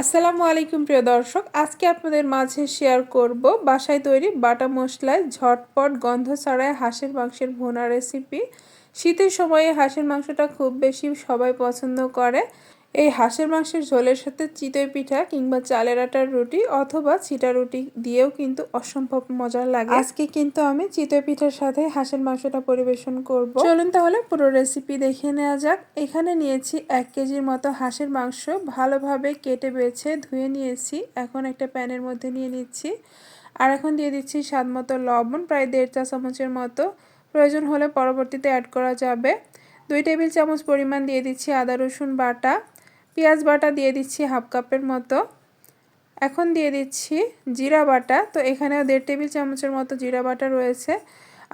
আসসালামু আলাইকুম, প্রিয় দর্শক। আজকে আপনাদের মাঝে শেয়ার করব বাসায় তৈরি বাটা মশলায় ঝটপট গন্ধ ছাড়ায় হাঁসের মাংসের ভোনা রেসিপি শীতের সময়ে হাঁসের মাংসটা খুব বেশি সবাই পছন্দ করে। এই হাঁসের মাংসের ঝোলের সাথে চিতই পিঠা কিংবা চালের আটার রুটি অথবা ছিটা রুটি দিয়েও কিন্তু অসম্ভব মজার লাগে। আজকে কিন্তু আমি চিতই পিঠার সাথে হাঁসের মাংসটা পরিবেশন করব। চলুন তাহলে পুরো রেসিপি দেখে নেওয়া যাক। এখানে নিয়েছি এক কেজির মতো হাঁসের মাংস। ভালোভাবে কেটে বেছে ধুয়ে নিয়েছি। এখন একটা প্যানের মধ্যে নিয়ে নিচ্ছি। আর এখন দিয়ে দিচ্ছি স্বাদ মতো লবণ, প্রায় দেড় চা চামচের মতো। প্রয়োজন হলে পরবর্তীতে অ্যাড করা যাবে। দুই টেবিল চামচ পরিমাণ দিয়ে দিচ্ছি আদা, রসুন বাটা। পেঁয়াজ বাটা দিয়ে দিচ্ছি হাফ কাপের মতো। এখন দিয়ে দিচ্ছি জিরা বাটা। তো এখানেও দেড় টেবিল চামচের মতো জিরা বাটা রয়েছে।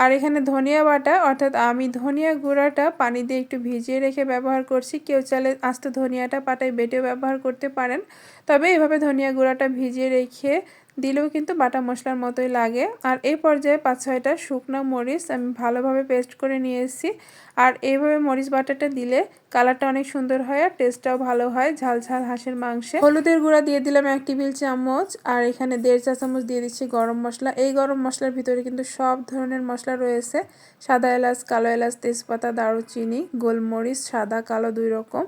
আর এখানে ধনিয়া বাটা, অর্থাৎ আমি ধনিয়া গুঁড়াটা পানি দিয়ে একটু ভিজিয়ে রেখে ব্যবহার করছি। কেউ চালে আস্ত ধনিয়াটা পাটায় বেটেও ব্যবহার করতে পারেন। তবে এভাবে ধনিয়া গুঁড়াটা ভিজিয়ে রেখে দিলেও কিন্তু বাটা মশলার মতোই লাগে। আর এই পর্যায়ে পাঁচ ছয়টা শুকনো মরিচ আমি ভালোভাবে পেস্ট করে নিয়ে এসেছি আর এইভাবে মরিচ বাটাটা দিলে কালারটা অনেক সুন্দর হয় আর টেস্টটাও ভালো হয় ঝাল ঝাল হাঁসের মাংসে। হলুদের গুঁড়া দিয়ে দিলাম এক টেবিল চামচ। আর এখানে দেড় চা চামচ দিয়ে দিচ্ছি গরম মশলা। এই গরম মশলার ভিতরে কিন্তু সব ধরনের মশলা রয়েছে। সাদা এলাচ, কালো এলাচ, তেজপাতা, দারুচিনি, গোলমরিচ, সাদা, কালো দুই রকম।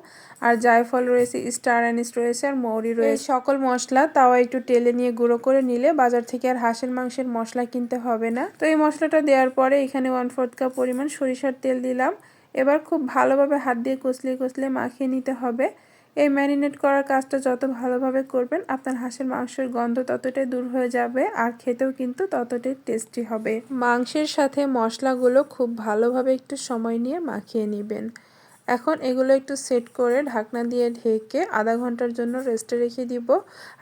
আর জায়ফল রয়েছে, স্টার অ্যানিস রয়েছে আর মৌরি রয়েছে। সকল মশলা তাও একটু টেলে নিয়ে গুঁড়ো করে নিলে বাজার থেকে আর হাঁসের মাংসের মশলা কিনতে হবে না। তো এই মশলাটা দেওয়ার পরে এখানে ওয়ান ফোর্থ কাপ পরিমাণ সরিষার তেল দিলাম। এবার খুব ভালোভাবে হাত দিয়ে কচলে কচলে মাখিয়ে নিতে হবে। এই ম্যারিনেট করার কাজটা যত ভালোভাবে করবেন, আপনার হাঁসের মাংসের গন্ধ ততটাই দূর হয়ে যাবে আর খেতেও কিন্তু ততটাই টেস্টি হবে। মাংসের সাথে মশলাগুলো খুব ভালোভাবে একটু সময় নিয়ে মাখিয়ে নেবেন। এখন এগুলো একটু সেট করে ঢাকনা দিয়ে ঢেকে আধা ঘণ্টার জন্য রেস্টে রেখে দিব।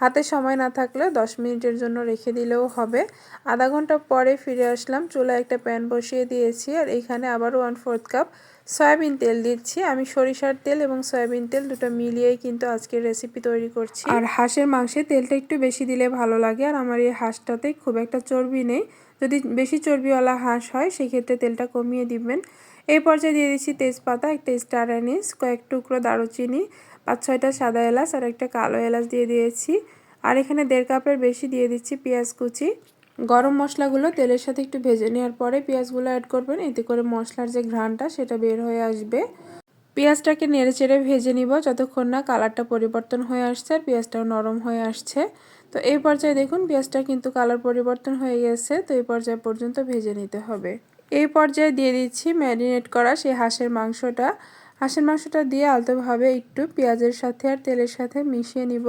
হাতে সময় না থাকলে দশ মিনিটের জন্য রেখে দিলেও হবে। আধা ঘণ্টা পরে ফিরে আসলাম, চুলায় একটা প্যান বসিয়ে দিয়েছি আর এখানে আবারও ওয়ান ফোর্থ কাপ সয়াবিন তেল দিচ্ছি। আমি সরিষার তেল এবং সয়াবিন তেল দুটো মিলিয়েই কিন্তু আজকের রেসিপি তৈরি করছি। আর হাঁসের মাংসে তেলটা একটু বেশি দিলে ভালো লাগে আর আমার এই হাঁসটাতে খুব একটা চর্বি নেই। যদি বেশি চর্বিওয়ালা হাঁস হয়, সেক্ষেত্রে তেলটা কমিয়ে দিবেন। এই পর্যায়ে দিয়ে দিচ্ছি তেজপাতা একটা স্টার অ্যানিস কয়েক টুকরো দারুচিনি, পাঁচ ছয়টা সাদা এলাচ আর একটা কালো এলাচ দিয়ে দিয়েছি। আর এখানে দেড় কাপের বেশি দিয়ে দিচ্ছি পেঁয়াজ কুচি। গরম মশলাগুলো তেলের সাথে একটু ভেজে নেওয়ার পরে পেঁয়াজগুলো অ্যাড করবেন, এতে করে মশলার যে ঘ্রাণটা সেটা বের হয়ে আসবে। পেঁয়াজটাকে নেড়ে চেড়ে ভেজে নিব যতক্ষণ না কালারটা পরিবর্তন হয়ে আসছে আর পেঁয়াজটাও নরম হয়ে আসছে। তো এই পর্যায়ে দেখুন পেঁয়াজটা কিন্তু কালার পরিবর্তন হয়ে গেছে, তো এই পর্যায়ে পর্যন্ত ভেজে নিতে হবে। পর্যায়ে দিয়ে দিচ্ছি ম্যারিনেট করা সেই হাঁসের মাংসটা। হাঁসের মাংসটা দিয়ে আলতোভাবে একটু পেঁয়াজের সাথে আর তেলের সাথে মিশিয়ে নিব।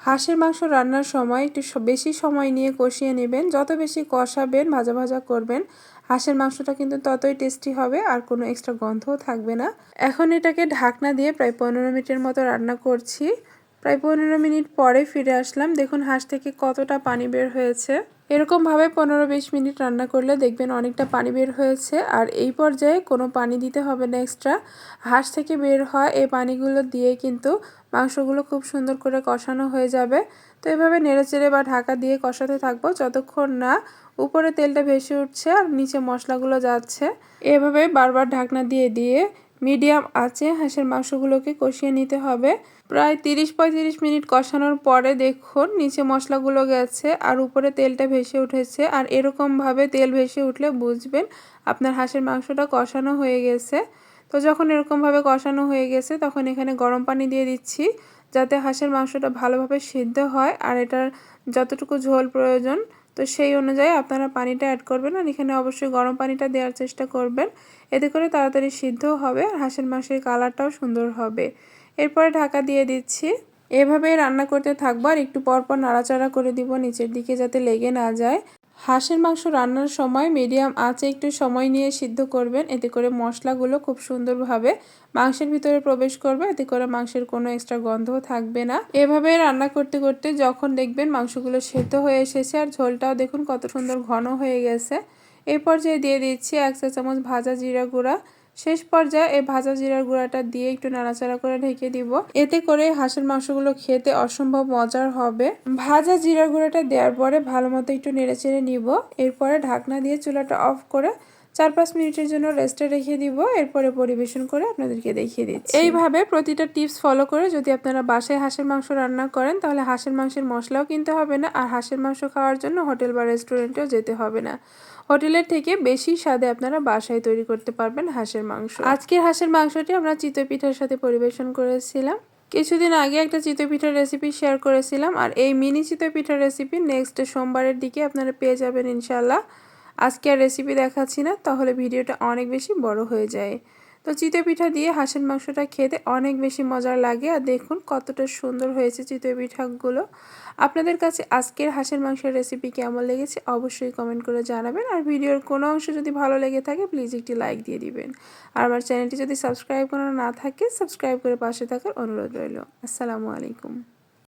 হাঁসের মাংস রান্নার সময় একটু বেশি সময় নিয়ে কষিয়ে নেবেন। যত বেশি কষাবেন, ভাজা ভাজা করবেন, হাঁসের মাংসটা কিন্তু ততই টেস্টি হবে আর কোনো এক্সট্রা গন্ধও থাকবে না। এখন এটাকে ঢাকনা দিয়ে প্রায় পনেরো মিনিটের মতো রান্না করছি। প্রায় পনেরো মিনিট পরে ফিরে আসলাম। দেখুন হাঁস থেকে কতটা পানি বের হয়েছে। এরকমভাবে পনেরো বিশ মিনিট রান্না করলে দেখবেন অনেকটা পানি বের হয়েছে। আর এই পর্যায়ে কোনো পানি দিতে হবে না এক্সট্রা হাঁস থেকে বের হয় এই পানিগুলো দিয়ে কিন্তু মাংসগুলো খুব সুন্দর করে কষানো হয়ে যাবে। তো এভাবে নেড়েচেড়ে বা ঢাকা দিয়ে কষাতে থাকব। যতক্ষণ না উপরে তেলটা ভেসে উঠছে আর নিচে মশলাগুলো যাচ্ছে। এভাবে বারবার ঢাকনা দিয়ে দিয়ে মিডিয়াম আছে, হাঁসের মাংসগুলোকে কষিয়ে নিতে হবে। প্রায় তিরিশ পঁয়ত্রিশ মিনিট কষানোর পরে দেখুন, নিচে মশলাগুলো গেছে আর উপরে তেলটা ভেসে উঠেছে। আর এরকমভাবে তেল ভেসে উঠলে বুঝবেন আপনার হাঁসের মাংসটা কষানো হয়ে গেছে। তো যখন এরকমভাবে কষানো হয়ে গেছে, তখন এখানে গরম পানি দিয়ে দিচ্ছি যাতে হাঁসের মাংসটা ভালোভাবে সিদ্ধ হয়। আর এটার যতটুকু ঝোল প্রয়োজন তো সেই অনুযায়ী আপনারা পানিটা অ্যাড করবেন আর এখানে অবশ্যই গরম পানিটা দেওয়ার চেষ্টা করবেন। এতে করে তাড়াতাড়ি সিদ্ধও হবে আর হাঁসের মাংসের কালারটাও সুন্দর হবে। এরপরে ঢাকা দিয়ে দিচ্ছি। এভাবে রান্না করতে থাকব আর একটু পরপর নাড়াচাড়া করে দিব নিচের দিকে যাতে লেগে না যায়। হাঁসের মাংস রান্নার সময় মিডিয়াম আঁচে একটু সময় নিয়ে সিদ্ধ করবেন। এতে করে মশলাগুলো খুব সুন্দরভাবে মাংসের ভিতরে প্রবেশ করবে। এতে করে মাংসের কোনো এক্সট্রা গন্ধও থাকবে না। এভাবে রান্না করতে করতে যখন দেখবেন মাংসগুলো সেদ্ধ হয়ে এসেছে আর ঝোলটাও দেখুন কত সুন্দর ঘন হয়ে গেছে। এরপর যে দিয়ে দিচ্ছি এক চা চামচ ভাজা জিরা গুঁড়া। শেষ পর্যায়ে এই ভাজা জিরার গুঁড়াটা দিয়ে একটু নাড়াচাড়া করে ঢেকে দিব। এতে করে হাঁসের মাংসগুলো খেতে অসম্ভব মজার হবে। ভাজা জিরার গুঁড়াটা দেওয়ার পরে ভালো মতো একটু নেড়ে চেড়ে নিব। এরপরে ঢাকনা দিয়ে চুলাটা অফ করে চার পাঁচ মিনিটের জন্য রেস্টে রেখে দিব। এরপরে পরিবেশন করে আপনাদেরকে দেখিয়ে দিচ্ছি। এইভাবে প্রতিটা টিপস ফলো করে যদি আপনারা বাসায় হাঁসের মাংস রান্না করেন, তাহলে হাঁসের মাংসের মশলাও কিনতে হবে না। আর হাঁসের মাংস খাওয়ার জন্য হোটেল বা রেস্টুরেন্টেও যেতে হবে না। হোটেলের থেকে বেশি স্বাদে আপনারা বাসায় তৈরি করতে পারবেন হাঁসের মাংস। আজকের হাঁসের মাংসটি আমরা চিতই পিঠার সাথে পরিবেশন করেছিলাম। কিছুদিন আগে একটা চিতই পিঠার রেসিপি শেয়ার করেছিলাম। আর এই মিনি চিতই পিঠার রেসিপি নেক্সট সোমবারের দিকে আপনারা পেয়ে যাবেন ইনশাল্লাহ আজকে আর রেসিপি দেখাচ্ছি না, তাহলে ভিডিওটা অনেক বেশি বড় হয়ে যায়। তো চিতই পিঠা দিয়ে হাঁসের মাংসটা খেতে অনেক বেশি মজার লাগে, আর দেখুন কতটা সুন্দর হয়েছে চিতই পিঠাগুলো। আপনাদের কাছে আজকের হাঁসের মাংসের রেসিপি কেমন লেগেছে অবশ্যই কমেন্ট করে জানাবেন, আর ভিডিওর কোনো অংশ যদি ভালো লেগে থাকে প্লিজ একটি লাইক দিয়ে দিবেন। আর আমার চ্যানেলটি যদি সাবস্ক্রাইব করা না থাকে সাবস্ক্রাইব করে পাশে থাকার অনুরোধ রইল। আসসালামু আলাইকুম।